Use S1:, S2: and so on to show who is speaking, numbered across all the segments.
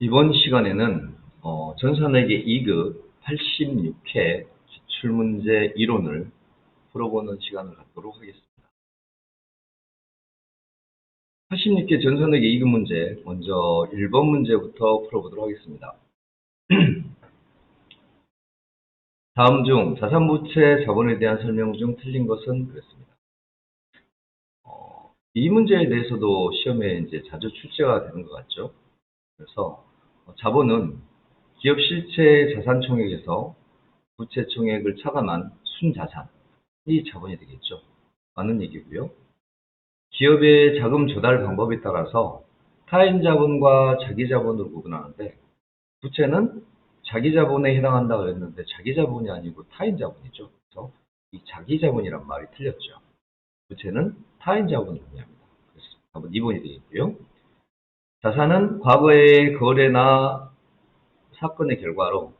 S1: 이번 시간에는 어, 전산회계 2급 86회 기출문제 이론을 풀어보는 시간을 갖도록 하겠습니다. 86회 전산회계 2급 문제, 먼저 1번 문제부터 풀어보도록 하겠습니다. 다음 중 자산부채 자본에 대한 설명 중 틀린 것은 그랬습니다. 어, 이 문제에 대해서도 시험에 이제 자주 출제가 되는 것 같죠. 그래서 어, 자본은 기업 실체 자산 총액에서 부채 총액을 차감한 순자산이 자본이 되겠죠. 맞는 얘기고요. 기업의 자금 조달 방법에 따라서 타인 자본과 자기 자본으로 구분하는데 부채는 자기 자본에 해당한다 그랬는데 자기 자본이 아니고 타인 자본이죠. 그래서 이 자기 자본이란 말이 틀렸죠. 부채는 타인 자본을 의미합니다. 그래서 답은 2번이 되겠고요. 자산은 과거의 거래나 사건의 결과로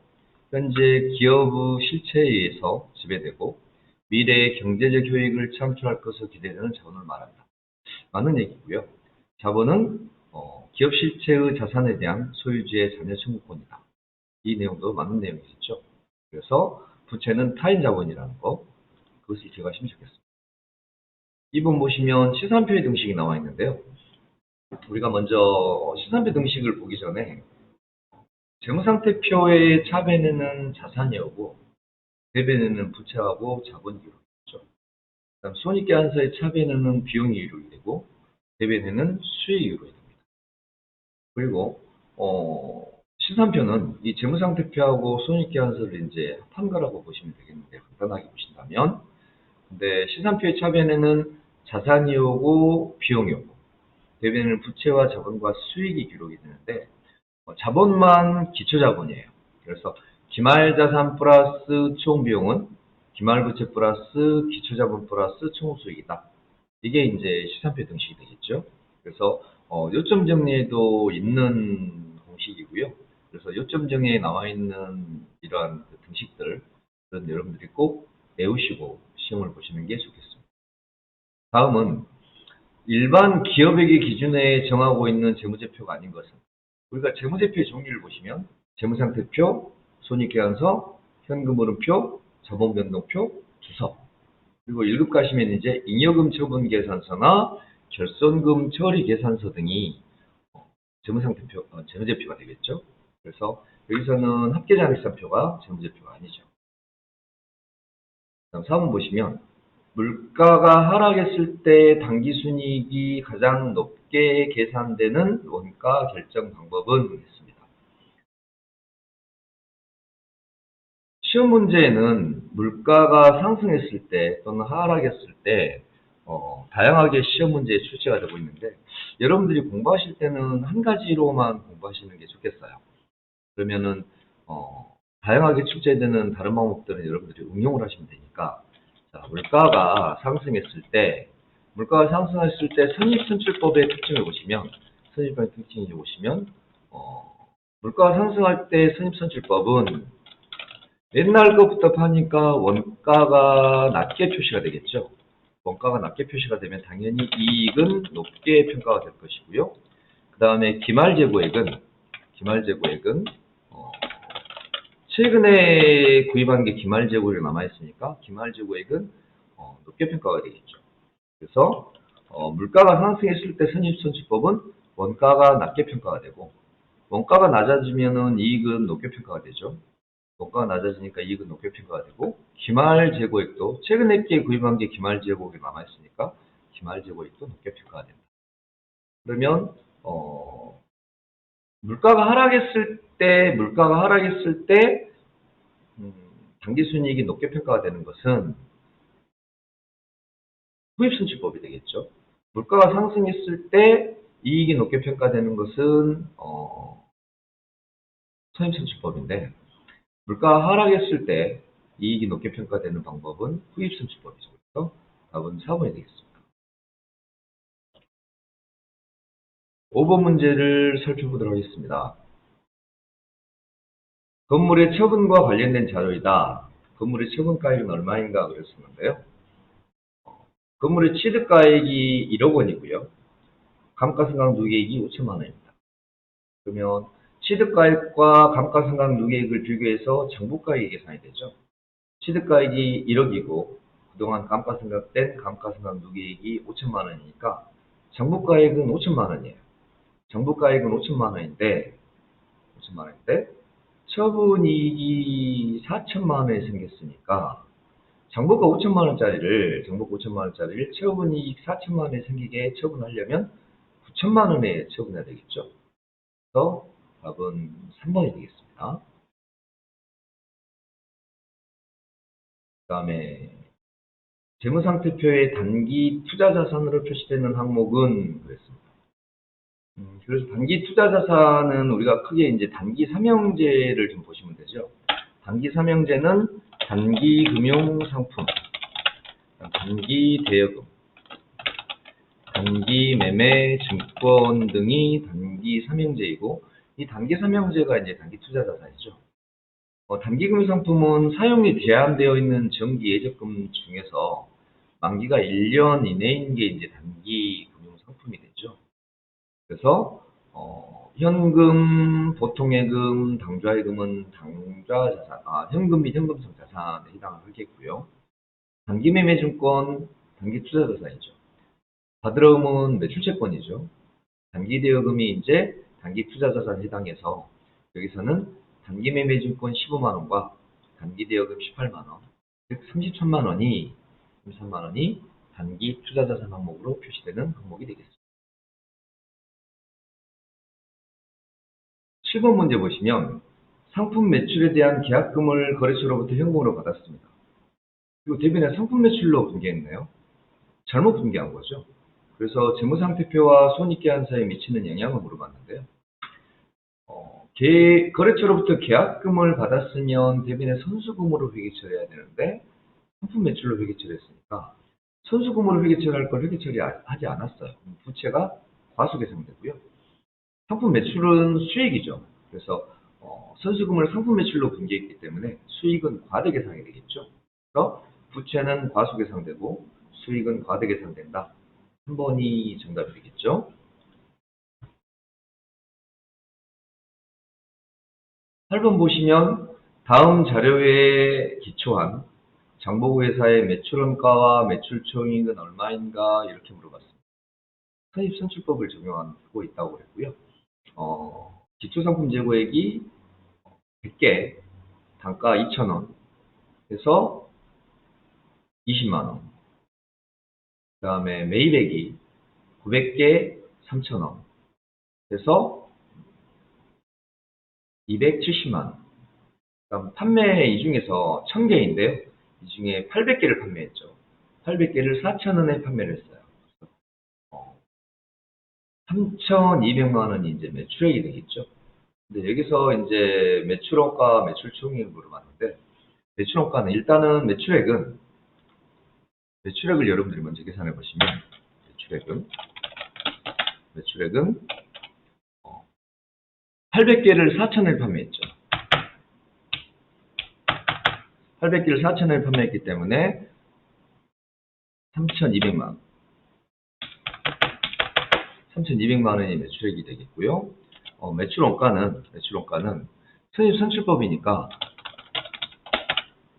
S1: 현재 기업의 실체에 의해서 지배되고 미래의 경제적 효익을 창출할 것을 기대되는 자본을 말한다. 맞는 얘기고요. 자본은 어, 기업 실체의 자산에 대한 소유주의 자녀 청구권이다. 이 내용도 맞는 내용이겠죠. 그래서 부채는 타인 자본이라는 거 그것을 기억하시면 좋겠습니다. 2번 보시면 시산표의 등식이 나와 있는데요. 우리가 먼저 시산표 등식을 보기 전에 재무상태표의 차변에는 자산이 오고 대변에는 부채하고 자본이 기록되죠. 그다음 손익계산서의 차변에는 비용이 기록이 되고 대변에는 수익이 기록이 됩니다. 그리고 어, 시산표는 이 재무상태표하고 손익계산서를 이제 합한 거라고 보시면 되겠는데 간단하게 보신다면 근데 시산표의 차변에는 자산이 오고 비용이 오고 대변에는 부채와 자본과 수익이 기록이 되는데 어, 자본만 기초 자본이에요. 그래서 기말 자산 플러스 총 비용은 기말 부채 플러스 기초 자본 플러스 총 수익이다. 이게 이제 시산표 등식이 되겠죠. 그래서 어, 요점 정리에도 있는 공식이고요. 그래서 요점 정리에 나와 있는 이러한 그 등식들 여러분들이 꼭 외우시고 시험을 보시는 게 좋겠습니다. 다음은 일반 기업액의 기준에 정하고 있는 재무제표가 아닌 것은 우리가 재무제표의 종류를 보시면 재무상태표, 손익계산서, 현금흐름표, 자본변동표, 주서 그리고 1급 가시면 이제 잉여금 처분 계산서나 결손금 처리 계산서 등이 재무상태표, 어, 재무제표가 되겠죠. 그래서 여기서는 합계자립산표가 재무제표가 아니죠. 다음 4번 보시면 물가가 하락했을 때 당기순이익이 가장 높게 계산되는 원가 결정 방법은 있습니다. 시험 문제에는 물가가 상승했을 때 또는 하락했을 때 어, 다양하게 시험 문제에 출제가 되고 있는데 여러분들이 공부하실 때는 한 가지로만 공부하시는 게 좋겠어요. 그러면은 어, 다양하게 출제되는 다른 방법들은 여러분들이 응용을 하시면 되니까 자, 물가가 상승했을 때 물가가 상승했을 때 선입선출법의 특징을 보시면 선입선출법의 특징을 보시면 어, 물가가 상승할 때 선입선출법은 옛날 것부터 파니까 원가가 낮게 표시가 되겠죠. 원가가 낮게 표시가 되면 당연히 이익은 높게 평가가 될 것이고요. 그 다음에 기말 재고액은 기말 재고액은 어, 최근에 구입한 게 기말 재고액이 남아있으니까 기말 재고액은 어, 높게 평가가 되겠죠. 그래서 어, 물가가 상승했을 때 선입선출법은 원가가 낮게 평가가 되고 원가가 낮아지면 이익은 높게 평가가 되죠. 원가가 낮아지니까 이익은 높게 평가가 되고 기말 재고액도 최근에 게 구입한 게 기말 재고액이 남아있으니까 기말 재고액도 높게 평가가 된다. 그러면 어, 물가가 하락했을 때 물가가 하락했을 때 음, 당기순이익이 높게 평가가 되는 것은 후입순출법이 되겠죠. 물가가 상승했을 때 이익이 높게 평가되는 것은 어, 선입선출법인데 물가가 하락했을 때 이익이 높게 평가되는 방법은 후입선출법이죠. 그래서 답은 4번이 되겠습니다. 5번 문제를 살펴보도록 하겠습니다. 건물의 처분과 관련된 자료이다. 건물의 처분가액은 얼마인가 그랬었는데요. 건물의 취득가액이 1억 원이고요. 감가상각 누계액이 5천만 원입니다. 그러면 취득가액과 감가상각 누계액을 비교해서 장부가액이 계산이 되죠. 취득가액이 1억이고 그동안 감가상각된 감가상각 누계액이 5천만 원이니까 장부가액은 5천만 원이에요. 장부가액은 5천만 원인데 5천만 원인데 처분이익이 4천만 원이 생겼으니까 장부가 5천만 원짜리를 장부가 5천만 원짜리를 처분이익 4천만 원이 생기게 처분하려면 9천만 원에 처분해야 되겠죠. 그래서 답은 3번이 되겠습니다. 그 다음에 재무상태표에 단기 투자 자산으로 표시되는 항목은 그랬습니다. 음, 그래서 단기 투자 자산은 우리가 크게 이제 단기 삼형제를 좀 보시면 되죠. 단기 삼형제는 단기 금융 상품, 단기 대여금, 단기 매매 증권 등이 단기 삼형제이고 이 단기 삼형제가 이제 단기 투자 자산이죠. 어, 단기 금융 상품은 사용이 제한되어 있는 정기 예적금 중에서 만기가 1년 이내인 게 이제 단기 금융 상품이 되죠. 그래서 어, 현금, 보통예금, 당좌예금은 당좌자산, 아, 현금 및 현금성 자산에 해당을 하겠고요. 단기 매매증권, 단기 투자자산이죠. 받으러움은 매출채권이죠. 단기 대여금이 이제 단기 투자자산에 해당해서 여기서는 단기 매매증권 15만 원과 단기 대여금 18만 원, 즉 33만 원이 33만 원이 단기 투자자산 항목으로 표시되는 항목이 되겠습니다. 7번 문제 보시면 상품 매출에 대한 계약금을 거래처로부터 현금으로 받았습니다. 그리고 대변에 상품 매출로 분개했네요. 잘못 분개한 거죠. 그래서 재무상태표와 손익계산 서에 미치는 영향을 물어봤는데요. 어, 계- 거래처로부터 계약금을 받았으면 대변에 선수금으로 회계 처리해야 되는데 상품 매출로 회계 처리했으니까 선수금으로 회계 처리할 걸 회계 처리하지 않았어요. 부채가 과수계상되고요. 상품 매출은 수익이죠. 그래서 어, 선수금을 상품 매출로 분개했기 때문에 수익은 과대 계상이 되겠죠. 그래서 부채는 과수 계상되고 수익은 과대 계상된다. 3번이 정답이 되겠죠. 8번 보시면 다음 자료에 기초한 장보고 회사의 매출원가와 매출총액은 얼마인가 이렇게 물어봤습니다. 선입선출법을 적용하고 있다고 그랬고요. 어, 기초상품 재고액이 100개, 단가 2,000원, 해서 20만원. 그 다음에 매입액이 900개, 3,000원, 해서 270만원. 그다음 판매 이 중에서 1000개인데요. 이 중에 800개를 판매했죠. 800개를 4,000원에 판매를 했어요. 어, 3,200만 원이 이제 매출액이 되겠죠. 근데 여기서 이제 매출원가, 매출총액을 물어봤는데 매출원가는 일단은 매출액은 매출액을 여러분들이 먼저 계산해 보시면 매출액은 매출액은 800개를 4,000원에 판매했죠. 800개를 4,000원에 판매했기 때문에 3,200만 원. 3,200만 원이 매출액이 되겠고요. 어, 매출 원가는 매출 원가는 선입 선출법이니까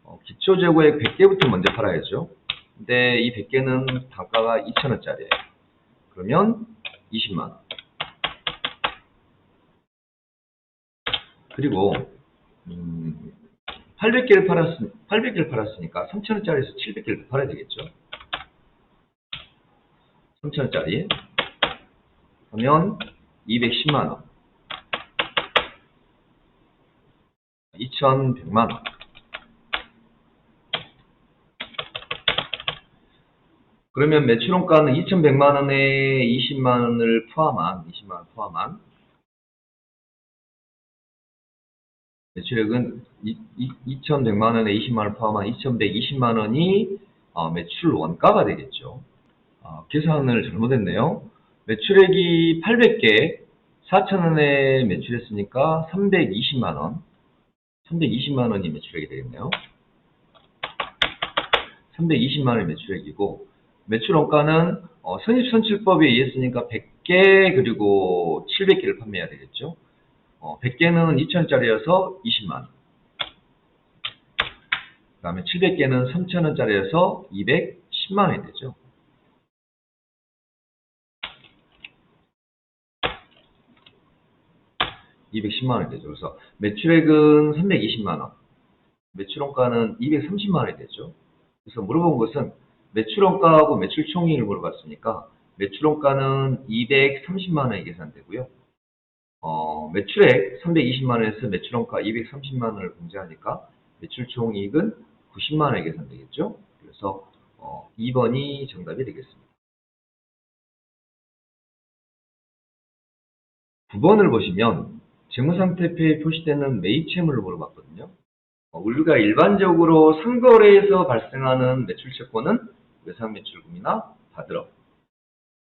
S1: 어, 기초 재고액 100개부터 먼저 팔아야죠. 근데 이 100개는 단가가 2,000원짜리예요. 그러면 20만 원. 그리고 음, 800개를 팔았 800개를 팔았으니까 3,000원짜리에서 700개를 팔아야 되겠죠. 3,000원짜리 하면 210만 원. 2,100만 원. 그러면 매출원가는 2,100만 원에 20만 원을 포함한 20만 원 포함한 매출액은 2,100만 원에 20만 원을 포함한 2,120만 원이 어, 매출 원가가 되겠죠. 어, 계산을 잘못했네요. 매출액이 800개, 4,000원에 매출했으니까 320만 원. 320만 원이 매출액이 되겠네요. 320만 원이 매출액이고 매출 원가는 어, 선입선출법에 의했으니까 100개 그리고 700개를 판매해야 되겠죠. 어, 100개는 2천원짜리여서 20만원. 그 다음에 700개는 3천원짜리여서 210만원이 되죠. (210만 원이) 되죠. 그래서 매출액은 (320만 원) 매출원가는 (230만 원이) 되죠. 그래서 물어본 것은 매출원가하고 매출총액을 물어봤으니까 매출원가는 230만 원이 계산되고요. 어, 매출액 320만 원에서 매출원가 230만 원을 공제하니까 매출총이익은 90만원에 계산되겠죠. 그래서 어, 2번이 정답이 되겠습니다. 9번을 보시면 재무상태표에 표시되는 매입채무를 물어봤거든요. 어, 우리가 일반적으로 상거래에서 발생하는 매출채권은 외상매출금이나 받으러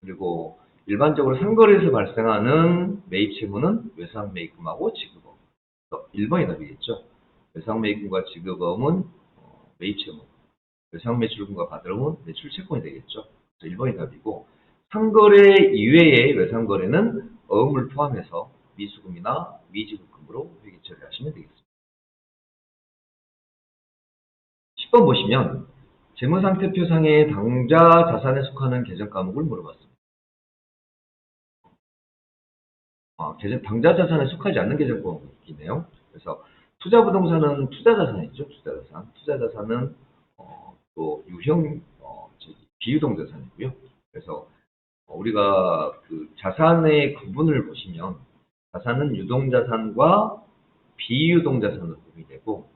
S1: 그리고 일반적으로 상거래에서 발생하는 매입채무는 외상매입금하고 지급업 1번이 답이겠죠. 외상매입금과 지급업은 어, 매입채무 외상매출금과 받으러은 매출채권이 되겠죠. 그래서 1번이 답이고 상거래 이외의 외상거래는 어음을 포함해서 미수금이나 미지급금으로 회계 처리하시면 되겠습니다. 10번 보시면 재무상태표상의 당좌 자산에 속하는 계정 과목을 물어봤습니다. 아, 당좌 자산에 속하지 않는 계정 과목이네요. 그래서 투자 부동산은 투자 자산이죠. 투자 자산. 투자 자산은 어, 또 유형 어, 저기, 비유동 자산이고요. 그래서 어, 우리가 그 자산의 구분을 보시면 자산은 유동자산과 비유동자산으로 구분이 되고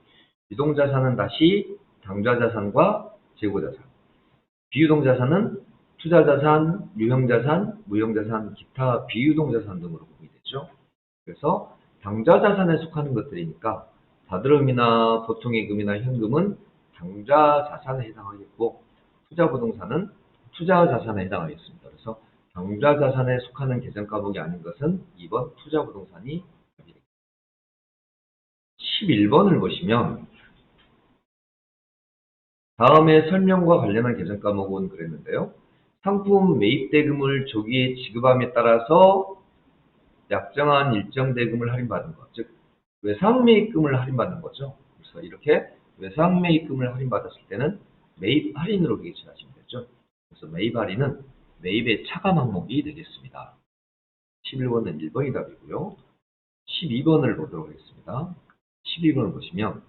S1: 유동자산은 다시 당좌자산과 재고자산 비유동자산은 투자자산, 유형자산, 무형자산, 기타 비유동자산 등으로 구분이 되죠. 그래서 당좌자산에 속하는 것들이니까 다드름이나 보통예금이나 현금은 당좌자산에 해당하겠고 투자부동산은 투자자산에 해당하겠습니다. 그래서 당좌자산에 속하는 계정과목이 아닌 것은 2번 투자부동산이 11번을 보시면 다음에 설명과 관련한 계정 과목은 그랬는데요. 상품 매입 대금을 조기에 지급함에 따라서 약정한 일정 대금을 할인받은 것, 즉 외상 매입금을 할인받는 거죠. 그래서 이렇게 외상 매입금을 할인받았을 때는 매입 할인으로 계산하시면 되죠. 그래서 매입 할인은 매입의 차감 항목이 되겠습니다. 11번은 1번이 답이고요. 12번을 보도록 하겠습니다. 12번을 보시면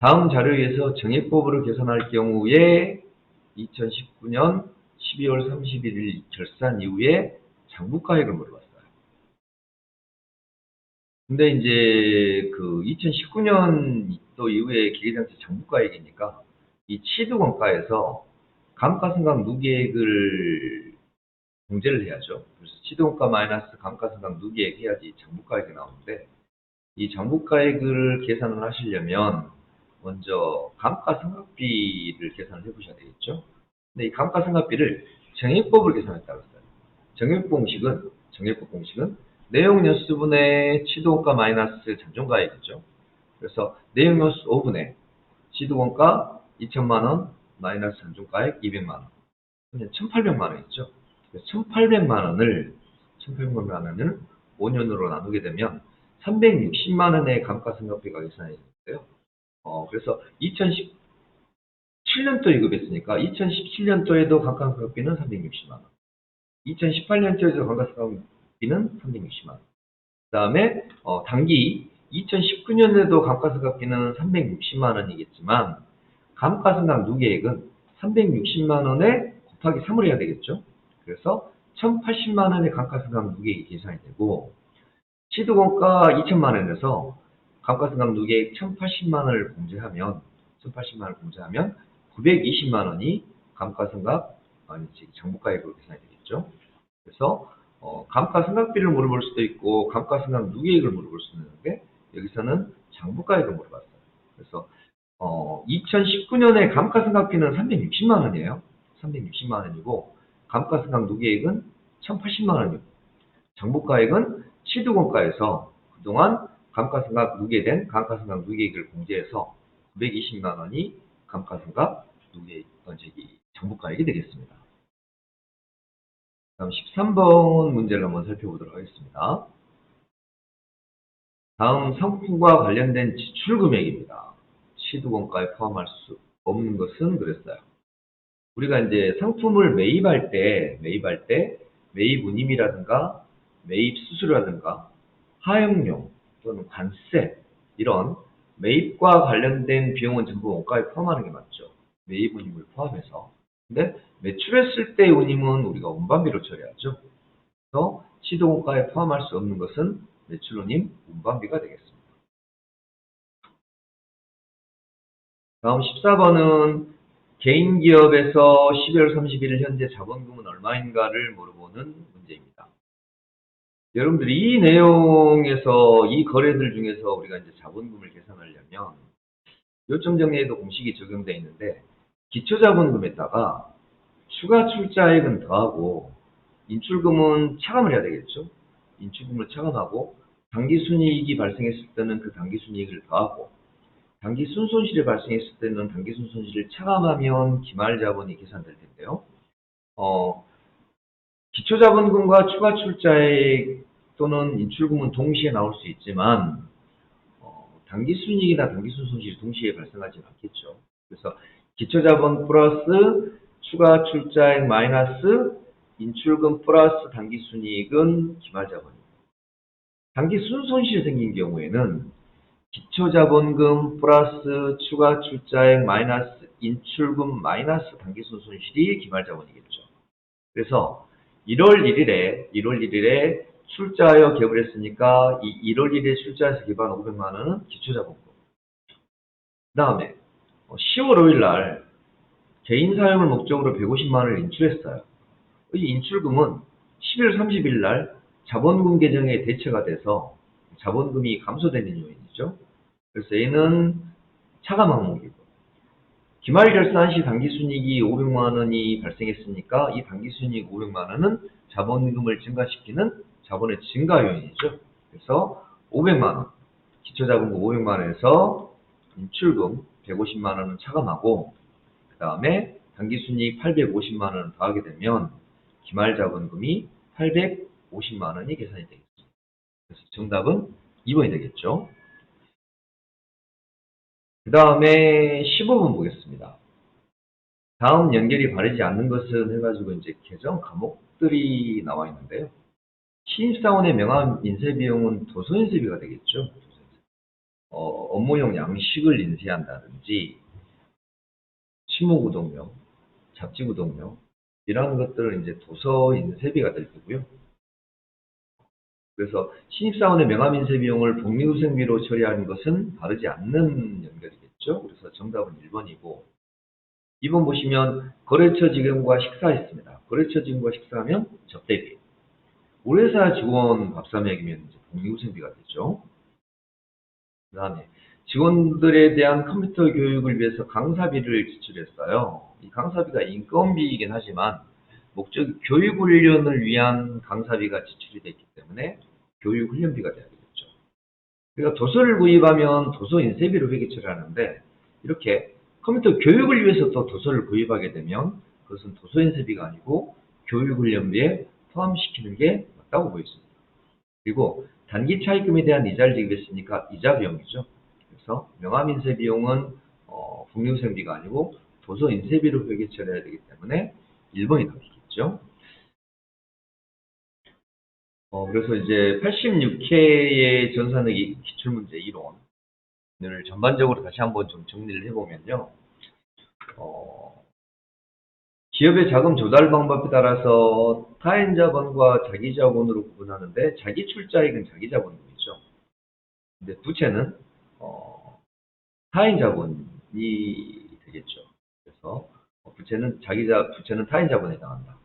S1: 다음 자료에서 정액법으로 계산할 경우에 2019년 12월 31일 결산 이후에 장부가액을 물어봤어요. 근데 이제 그 2019년 또 이후에 기계장치 장부가액이니까 이 취득원가에서 감가상각 누계액을 공제를 해야죠. 그래서 취득원가 마이너스 감가상각 누계액 해야지 장부가액이 나오는데 이 장부가액을 계산을 하시려면 먼저 감가상각비를 계산을 해보셔야 되겠죠. 근데 이 감가상각비를 정액법을 계산했다고 했어요. 정액 공식은 정액법 공식은 내용 연수분의 취득원가 마이너스 잔존가액이죠. 그래서 내용 연수 5분의 취득원가 2천만 원 마이너스 잔존가액 200만 원. 그러면 1,800만 원이죠. 1,800만 원을 1,800만 원을 5년으로 나누게 되면 360만 원의 감가상각비가 계산이 되는데요. 어, 그래서 2017년도에 급했으니까 2017년도에도 감가상각비는 360만 원. 2018년도에도 감가상각비는 360만 원. 그 다음에 어, 단기 2019년에도 감가상각비는 360만 원이겠지만 감가상각 누계액은 360만 원에 곱하기 3을 해야 되겠죠. 그래서 1080만 원의 감가상각 누계액이 계산이 되고 취득원가 2천만 원에서 감가상각 누계액 1080만 원을 공제하면 1080만 원을 공제하면 920만 원이 감가상각 아니 정부가액으로 계산이 되겠죠. 그래서 어, 감가상각비를 물어볼 수도 있고 감가상각 누계액을 물어볼 수도 있는데 여기서는 장부가액을 물어봤어요. 그래서 어, 2019년에 감가상각비는 360만 원이에요. 360만 원이고 감가상각 누계액은 1080만 원이고 장부가액은 취득원가에서 그동안 감가상각 누계된 감가상각 누계액을 공제해서 920만 원이 감가상각 누계액 어, 저기 정부가액이 되겠습니다. 다음 13번 문제를 한번 살펴보도록 하겠습니다. 다음 상품과 관련된 지출 금액입니다. 시도원가에 포함할 수 없는 것은 그랬어요. 우리가 이제 상품을 매입할 때, 매입할 때 매입 운임이라든가 매입 수수료라든가 하용료 또는 관세 이런 매입과 관련된 비용은 전부 원가에 포함하는 게 맞죠. 매입 운임을 포함해서. 근데 매출했을 때 운임은 우리가 운반비로 처리하죠. 그래서 시도원가에 포함할 수 없는 것은 매출 운임 운반비가 되겠습니다. 다음 14번은 개인 기업에서 12월 31일 현재 자본금은 얼마인가를 물어보는 문제입니다. 여러분들이 이 내용에서 이 거래들 중에서 우리가 이제 자본금을 계산하려면 요점 정리에도 공식이 적용되어 있는데 기초 자본금에다가 추가 출자액은 더하고 인출금은 차감을 해야 되겠죠. 인출금을 차감하고 단기 순이익이 발생했을 때는 그 단기 순이익을 더하고 단기 순손실이 발생했을 때는 단기 순손실을 차감하면 기말 자본이 계산될 텐데요. 어, 기초 자본금과 추가 출자액 또는 인출금은 동시에 나올 수 있지만 어, 단기 순이익이나 단기 순손실이 동시에 발생하지는 않겠죠. 그래서 기초 자본 플러스 추가 출자액 마이너스 인출금 플러스 단기 순이익은 기말 자본입니다. 단기 순손실이 생긴 경우에는 기초자본금 플러스 추가 출자액 마이너스 인출금 마이너스 단기순 손실이 기말자본이겠죠. 그래서 1월 1일에 1월 1일에 출자하여 기업을 했으니까 이 1월 1일에 출자해서 기반 500만 원은 기초자본금. 그 다음에 10월 5일 날 개인 사용을 목적으로 150만 원을 인출했어요. 이 인출금은 11월 30일 날 자본금 계정에 대체가 돼서 자본금이 감소되는 요인이죠. 그래서 얘는 차감 항목이고 기말 결산 시 당기순이익이 500만 원이 발생했으니까 이 당기순이익 500만 원은 자본금을 증가시키는 자본의 증가 요인이죠. 그래서 500만 원, 기초자본금 500만 원에서 인출금 150만 원은 차감하고 그 다음에 당기순이익 850만 원을 더하게 되면 기말자본금이 850만 원이 계산이 되겠습니다. 그래서 정답은 2번이 되겠죠. 그 다음에 15번 보겠습니다. 다음 연결이 바르지 않는 것은 해가지고 이제 개정 과목들이 나와 있는데요. 신입사원의 명함 인쇄비용은 도서인쇄비가 되겠죠. 어, 업무용 양식을 인쇄한다든지 실무구독료, 잡지구독료 이런 것들은 이제 도서인쇄비가 될 거고요. 그래서 신입사원의 명함인쇄 비용을 복리후생비로 처리하는 것은 바르지 않는 연결이겠죠. 그래서 정답은 1번이고 2번 보시면 거래처 직원과 식사했습니다. 거래처 직원과 식사하면 접대비. 우리 회사 직원 밥 사 먹이면 복리후생비가 되죠. 그 다음에 직원들에 대한 컴퓨터 교육을 위해서 강사비를 지출했어요. 이 강사비가 인건비이긴 하지만 목적 교육 훈련을 위한 강사비가 지출이 됐기 때문에 교육 훈련비가 돼야 되겠죠. 그러니까 도서를 구입하면 도서 인쇄비로 회계처리 하는데 이렇게 컴퓨터 교육을 위해서 또 도서를 구입하게 되면 그것은 도서 인쇄비가 아니고 교육 훈련비에 포함시키는 게 맞다고 보였습니다. 그리고 단기 차입금에 대한 이자를 지급했으니까 이자 비용이죠. 그래서 명함 인쇄 비용은 어, 복리후생비가 아니고 도서 인쇄비로 회계 처리해야 되기 때문에 1번이 답이죠. 있죠. 어, 그래서 이제 86회의 전산의 기출문제 이론을 전반적으로 다시 한번 좀 정리를 해보면요. 어, 기업의 자금 조달 방법에 따라서 타인 자본과 자기 자본으로 구분하는데 자기 출자액은 자기 자본금이죠. 근데 부채는 어, 타인 자본이 되겠죠. 그래서 부채는 자기 자 부채는 타인 자본에 해당한다.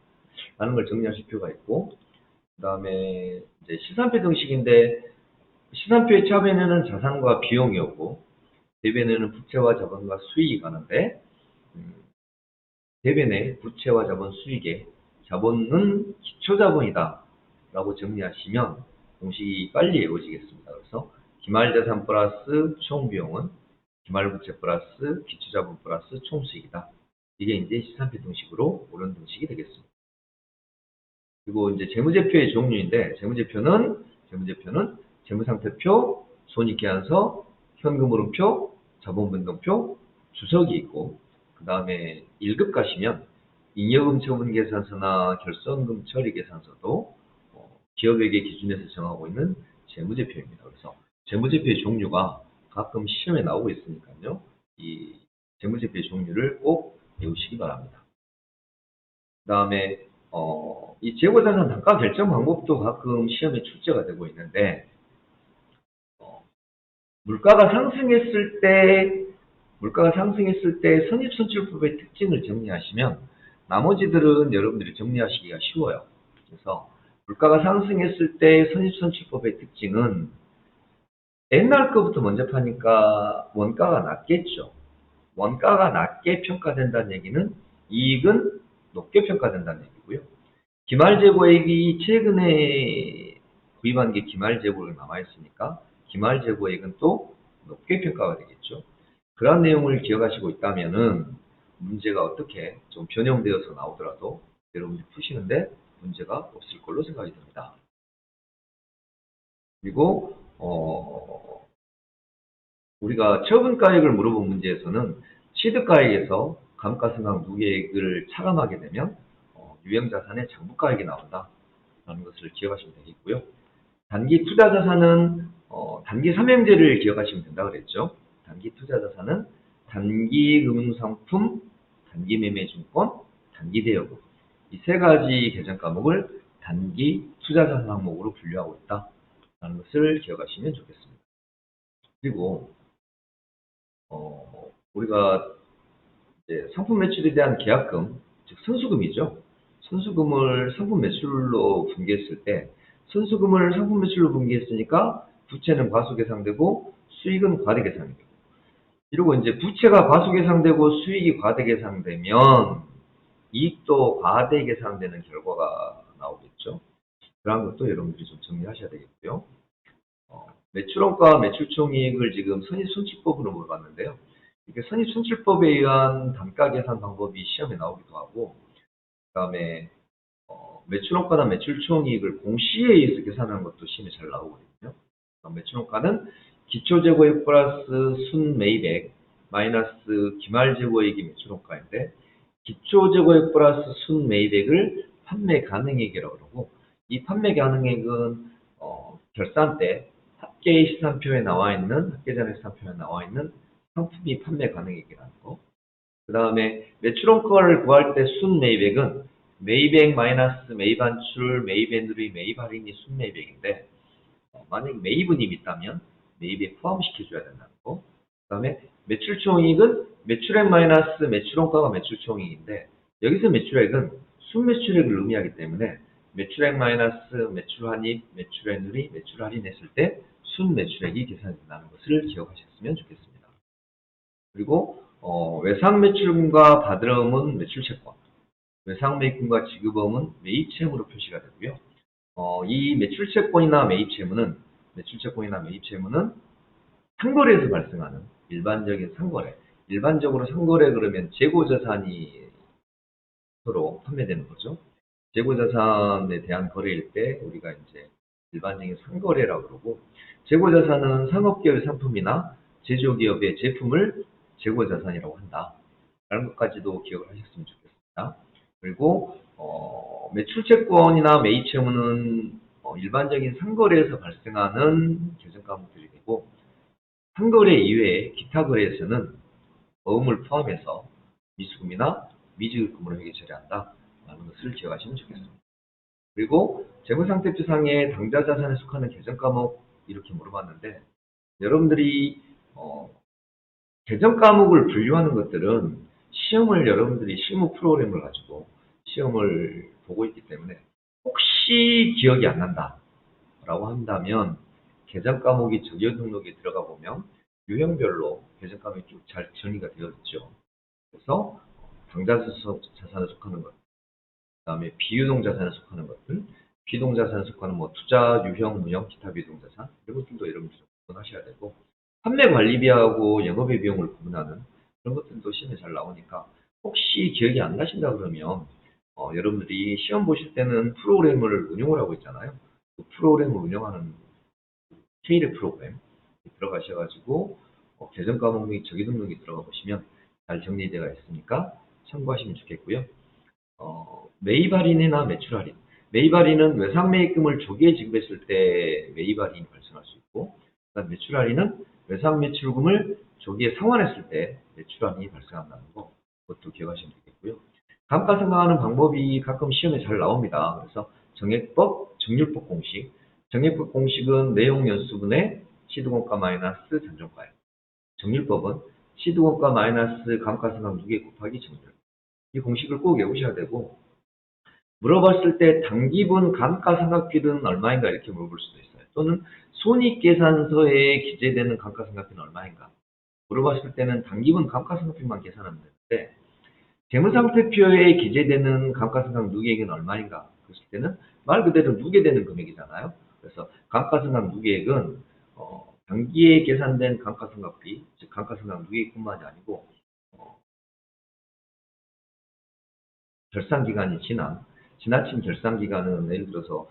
S1: 라는 걸 정리하실 필요가 있고 그 다음에 이제 시산표 등식인데 시산표의 차변에는 자산과 비용이 었고 대변에는 부채와 자본과 수익이 가는데 음, 대변의 부채와 자본 수익에 자본은 기초자본이다 라고 정리하시면 공식이 빨리 외워지겠습니다. 그래서 기말자산 플러스 총비용은 기말부채 플러스 기초자본 플러스 총수익이다. 이게 이제 시산표 등식으로 옳은 등식이 되겠습니다. 그리고 이제 재무제표의 종류인데 재무제표는 재무제표는 재무상태표, 손익계산서, 현금흐름표, 자본변동표, 주석이 있고 그 다음에 1급 가시면 잉여금 처분 계산서나 결손금 처리 계산서도 어, 기업에게 기준에서 정하고 있는 재무제표입니다. 그래서 재무제표의 종류가 가끔 시험에 나오고 있으니까요. 이 재무제표의 종류를 꼭 외우시기 바랍니다. 그 다음에 어, 이 재고자산 단가 결정 방법도 가끔 시험에 출제가 되고 있는데 어, 물가가 상승했을 때 물가가 상승했을 때 선입선출법의 특징을 정리하시면 나머지들은 여러분들이 정리하시기가 쉬워요. 그래서 물가가 상승했을 때 선입선출법의 특징은 옛날 거부터 먼저 파니까 원가가 낮겠죠. 원가가 낮게 평가된다는 얘기는 이익은 높게 평가된다는 얘기고요. 기말재고액이 최근에 구입한 게 기말재고액 남아있으니까 기말재고액은 또 높게 평가가 되겠죠. 그런 내용을 기억하시고 있다면은 문제가 어떻게 좀 변형되어서 나오더라도 여러분들이 푸시는데 문제가 없을 걸로 생각이 듭니다. 그리고 어, 우리가 처분가액을 물어본 문제에서는 취득가액에서 감가상각 누계액을 차감하게 되면 어, 유형 자산의 장부가액이 나온다라는 것을 기억하시면 되겠고요. 단기 투자 자산은 어, 단기 삼형제를 기억하시면 된다 그랬죠. 단기 투자 자산은 단기 금융상품, 단기 매매증권, 단기 대여금 이 세 가지 계정 과목을 단기 투자 자산 항목으로 분류하고 있다라는 것을 기억하시면 좋겠습니다. 그리고 어, 우리가 상품 매출에 대한 계약금, 즉 선수금이죠. 선수금을 상품 매출로 분기했을 때 선수금을 상품 매출로 분기했으니까 부채는 과소 계상되고 수익은 과대 계상되고 이러고 이제 부채가 과소 계상되고 수익이 과대 계상되면 이익도 과대 계상되는 결과가 나오겠죠. 그런 것도 여러분들이 좀 정리하셔야 되겠고요. 어, 매출원가 매출총이익을 지금 선입선출법으로 물어봤는데요. 이게 선입선출법에 의한 단가 계산 방법이 시험에 나오기도 하고 그 다음에 어, 매출원가나 매출총이익을 공시에 의해서 계산하는 것도 시험에 잘 나오거든요. 매출원가는 기초재고액 플러스 순매입액 마이너스 기말재고액이 매출원가인데 기초재고액 플러스 순매입액을 판매 가능액이라고 그러고 이 판매 가능액은 어, 결산 때 합계 시산표에 나와 있는 합계전의 시산표에 나와 있는 상품이 판매 가능액이라는 거. 그 다음에 매출원가를 구할 때 순매입액은 매입액 마이너스 매입한출, 매입액누리, 매입할인이 순매입액인데 어, 만약에 매입은이 있다면 매입에 포함시켜줘야 된다는 거. 그 다음에 매출총이익은 매출액 마이너스 매출원가가 매출총이익인데 여기서 매출액은 순매출액을 의미하기 때문에 매출액 마이너스 매출환입, 매출액률이 매출 할인했을 때 순매출액이 계산된다는 것을 기억하셨으면 좋겠습니다. 그리고 어, 외상 매출금과 받으름은 매출채권, 외상 매입금과 지급음은 매입채무로 표시가 되고요. 어, 이 매출채권이나 매입채무는 매출채권이나 매입채무는 상거래에서 발생하는 일반적인 상거래. 일반적으로 상거래 그러면 재고자산이 서로 판매되는 거죠. 재고자산에 대한 거래일 때 우리가 이제 일반적인 상거래라고 그러고 재고자산은 상업기업의 상품이나 제조기업의 제품을 재고자산이라고 한다. 라는 것까지도 기억을 하셨으면 좋겠습니다. 그리고 어, 매출채권이나 매입채무는 어, 일반적인 상거래에서 발생하는 계정 과목들이 되고 상거래 이외에 기타 거래에서는 어음을 포함해서 미수금이나 미지급금으로 회계 처리한다. 라는 것을 기억하시면 좋겠습니다. 그리고 재무상태표상에 당좌 자산에 속하는 계정 과목 이렇게 물어봤는데 여러분들이 어, 계정 과목을 분류하는 것들은 시험을 여러분들이 실무 프로그램을 가지고 시험을 보고 있기 때문에 혹시 기억이 안 난다 라고 한다면 계정 과목이 적용 등록에 들어가 보면 유형별로 계정 과목이 쭉 잘 정리가 되어 있죠. 그래서 당좌 자산에 속하는 것, 그 다음에 비유동 자산에 속하는 것들, 비동 자산에 속하는 뭐 투자, 유형, 무형, 기타 비동 자산 이런 것들도 여러분들이 좀 구분하셔야 되고 판매 관리비하고 영업의 비용을 구분하는 그런 것들도 시험에 잘 나오니까 혹시 기억이 안 나신다 그러면 어, 여러분들이 시험 보실 때는 프로그램을 운영을 하고 있잖아요. 그 프로그램을 운영하는 K의 프로그램 들어가셔가지고 어, 개정 과목 및 정의 등록이 들어가 보시면 잘 정리되어 있으니까 참고하시면 좋겠고요. 어, 매입 할인이나 매출 할인. 할인은 외상 매입금을 조기에 지급했을 때 할인이 발생할 수 있고, 매출 할인은 외상 매출금을 조기에 상환했을 때 매출 할인이 발생한다는 거, 그것도 기억하시면 되겠고요. 감가 상각하는 방법이 가끔 시험에 잘 나옵니다. 그래서 정액법, 정률법 공식. 정액법 공식은 내용 연수분의 시도원가 마이너스 잔존가액. 정률법은 시도원가 마이너스 감가상각 누계 곱하기 정률. 이 공식을 꼭 외우셔야 되고 물어봤을 때 단기분 감가상각비는 얼마인가 이렇게 물어볼 수도 있어요. 또는 손익계산서에 기재되는 감가상각비는 얼마인가 물어봤을 때는 단기분 감가상각비만 계산하면 되는데 재무상태표에 기재되는 감가상각 누계액은 얼마인가 그랬을 때는 말 그대로 누계되는 금액이잖아요. 그래서 감가상각 누계액은 어, 단기에 계산된 감가상각비, 즉 감가상각 누계액뿐만이 아니고 어, 결산 기간이 지난 지나친 결산 기간은 예를 들어서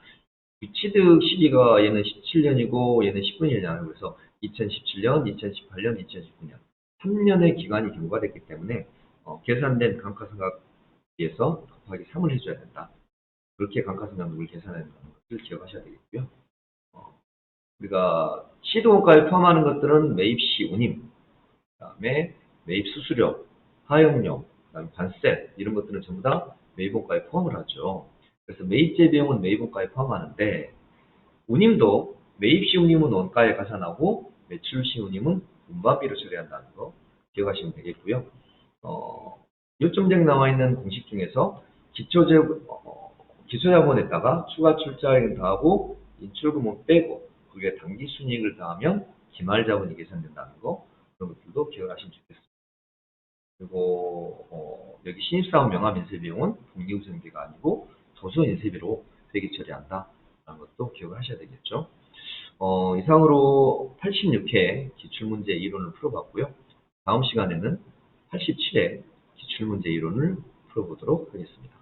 S1: 이 취득 시기가 얘는 17년이고 얘는 19년이잖아요. 그래서 2017년, 2018년, 2019년 3년의 기간이 경과됐기 때문에 어, 계산된 감가상각비에서 곱하기 3을 해줘야 된다. 그렇게 감가상각비를 계산해야 된다는 것을 기억하셔야 되겠고요. 어, 우리가 시도원가에 포함하는 것들은 매입 시 운임, 그다음에 매입 수수료, 하용료, 그다음에 관세 이런 것들은 전부 다 매입원가에 포함을 하죠. 그래서 매입제 비용은 매입원가에 포함하는데 운임도 매입 시 운임은 원가에 가산하고 매출 시 운임은 운반비로 처리한다는 거 기억하시면 되겠고요. 어, 요점쟁 나와 있는 공식 중에서 기초재 어, 기초자본에다가 추가 출자액을 더하고 인출금은 빼고 그게 단기 순이익을 더하면 기말 자본이 계산된다는 거 그런 것들도 기억하시면 좋겠습니다. 그리고 어, 여기 신입사원 명함 인쇄 비용은 독립우선비가 아니고 도서 인쇄비로 회계 처리한다. 라는 것도 기억을 하셔야 되겠죠. 어, 이상으로 86회 기출문제 이론을 풀어봤고요. 다음 시간에는 87회 기출문제 이론을 풀어보도록 하겠습니다.